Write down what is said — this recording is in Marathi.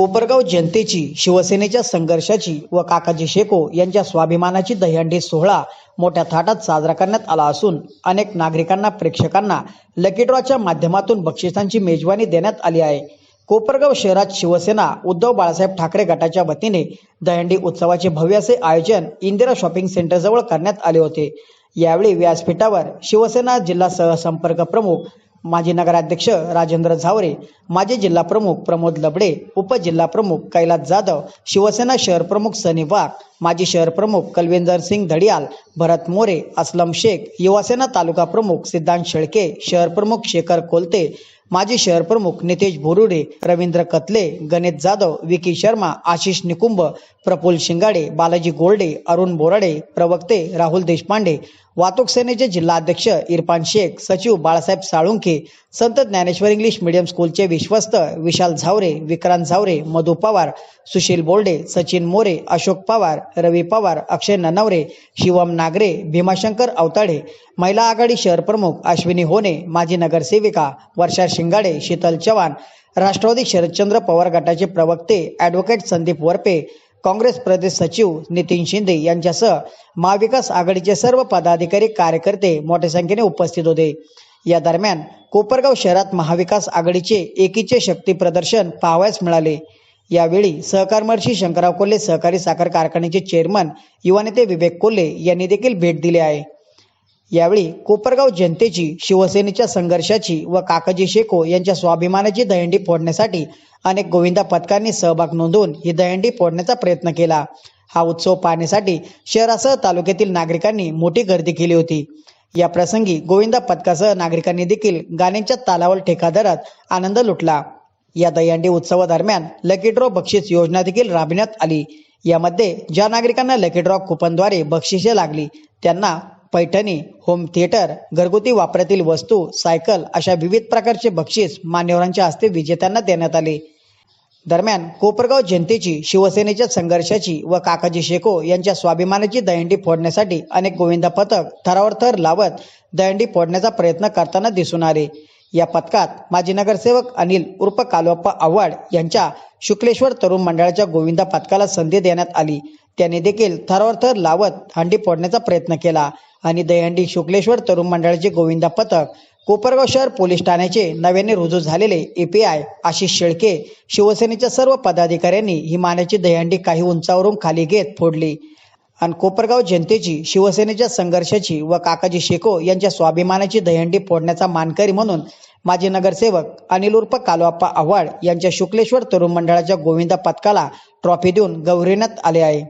कोपरगाव जनतेची शिवसेनेच्या संघर्षाची व काकाजी शेको यांच्या स्वाभिमानाची दहीहंडी सोहळा मोठ्या थाटात साजरा करण्यात आला असून अनेक नागरिकांना प्रेक्षकांना लकी ड्रॉच्या माध्यमातून बक्षिसांची मेजवानी देण्यात आली आहे. कोपरगाव शहरात शिवसेना उद्धव बाळासाहेब ठाकरे गटाच्या वतीने दहीहंडी उत्सवाचे भव्य असे आयोजन इंदिरा शॉपिंग सेंटरजवळ करण्यात आले होते. यावेळी व्यासपीठावर शिवसेना जिल्हा सहसंपर्क प्रमुख माजी नगराध्यक्ष राजेंद्र झावरे माजी जिल्हा प्रमुख प्रमोद लबडे उपजिल्हा प्रमुख कैलास जाधव शिवसेना शहर प्रमुख सनी वाघ माजी शहर प्रमुख कलविंदर सिंग धडियाल भरत मोरे असलम शेख युवासेना तालुका प्रमुख सिद्धांत शेळके शहर प्रमुख शेखर कोलते माजी शहर प्रमुख नितेश बोरुडे रवींद्र कतले गणेश जाधव विकी शर्मा आशिष निकुंभ प्रफुल शिंगाडे बालाजी गोरडे अरुण बोराडे प्रवक्ते राहुल देशपांडे वाहतूक सेनेचे जिल्हाध्यक्ष इरफान शेख सचिव बाळासाहेब साळुंखे संत ज्ञानेश्वर इंग्लिश मीडियम स्कूलचे विश्वस्त विशाल झावरे विक्रांत झावरे मधु पवार सुशील बोर्डे सचिन मोरे अशोक पवार रवी पवार अक्षय ननवरे शिवम नागरे भीमाशंकर अवताडे महिला आघाडी शहर प्रमुख अश्विनी होने माजी नगरसेविका वर्षा शिंगाडे शीतल चव्हाण राष्ट्रवादी शरदचंद्र पवार गटाचे प्रवक्ते ॲडव्होकेट संदीप वरपे काँग्रेस प्रदेश सचिव नितीन शिंदे यांच्यासह महाविकास आघाडीचे सर्व पदाधिकारी कार्यकर्ते मोठ्या संख्येने उपस्थित होते. या दरम्यान कोपरगाव शहरात महाविकास आघाडीचे एकीचे शक्ती प्रदर्शन पाहावयास मिळाले. यावेळी सहकार महर्षी शंकरराव कोल्हे सहकारी साखर कारखान्याचे चेअरमन युवा नेते विवेक कोल्हे यांनी देखील भेट दिली आहे. यावेळी कोपरगाव जनतेची शिवसेनेच्या संघर्षाची व काकाजी शेको यांच्या स्वाभिमानाची दहंडी फोडण्यासाठी अनेक गोविंदा पथकांनी सहभाग नोंदवून ही दहंडी फोडण्याचा प्रयत्न केला. हा उत्सव पाहण्यासाठी शहरासह तालुक्यातील नागरिकांनी मोठी गर्दी केली होती. या प्रसंगी गोविंदा पथकासह नागरिकांनी देखील गाण्यांच्या तालावर ठेका धरत आनंद लुटला. या दहीहंडी उत्सवादरम्यान लकी ड्रॉ बक्षीस योजना देखील राबविण्यात आली. यामध्ये ज्या नागरिकांना लकी ड्रॉ कुपनद्वारे बक्षिसे लागली त्यांना पैठणी होम थिएटर घरगुती वापरातील वस्तू सायकल अशा विविध प्रकारचे बक्षीस मान्यवरांच्या हस्ते विजेत्यांना देण्यात आले. दरम्यान कोपरगाव जनतेची शिवसेनेच्या संघर्षाची व काकाजी शेको यांच्या स्वाभिमानाची दहंडी फोडण्यासाठी अनेक गोविंदा पथक थरावर थर लावत दहंडी फोडण्याचा प्रयत्न करताना दिसून आले. या पथकात माजी नगरसेवक अनिल उर्फ कालवप्पा आव्हाड यांच्या शुक्लेश्वर तरुण मंडळाच्या गोविंदा पथकाला संधी देण्यात आली. त्याने देखील थरावर थर लावत हंडी फोडण्याचा प्रयत्न केला आणि दहीहंडी शुक्लेश्वर तरुण मंडळाचे गोविंदा पथक कोपरगाव शहर पोलीस ठाण्याचे नव्याने रुजू झालेले एपीआय आशिष शेळके शिवसेनेच्या सर्व पदाधिकाऱ्यांनी ही मानाची दहीहंडी काही उंचावरून खाली घेत फोडली. आणि कोपरगाव जनतेची शिवसेनेच्या संघर्षाची व काकाजी शेको यांच्या स्वाभिमानाची दहंडी फोडण्याचा मानकरी म्हणून माजी नगरसेवक अनिल उर्फ कालवाप्पा आव्हाड यांच्या शुक्लेश्वर तरुण मंडळाच्या गोविंदा पथकाला ट्रॉफी देऊन गौरविण्यात आले आहे.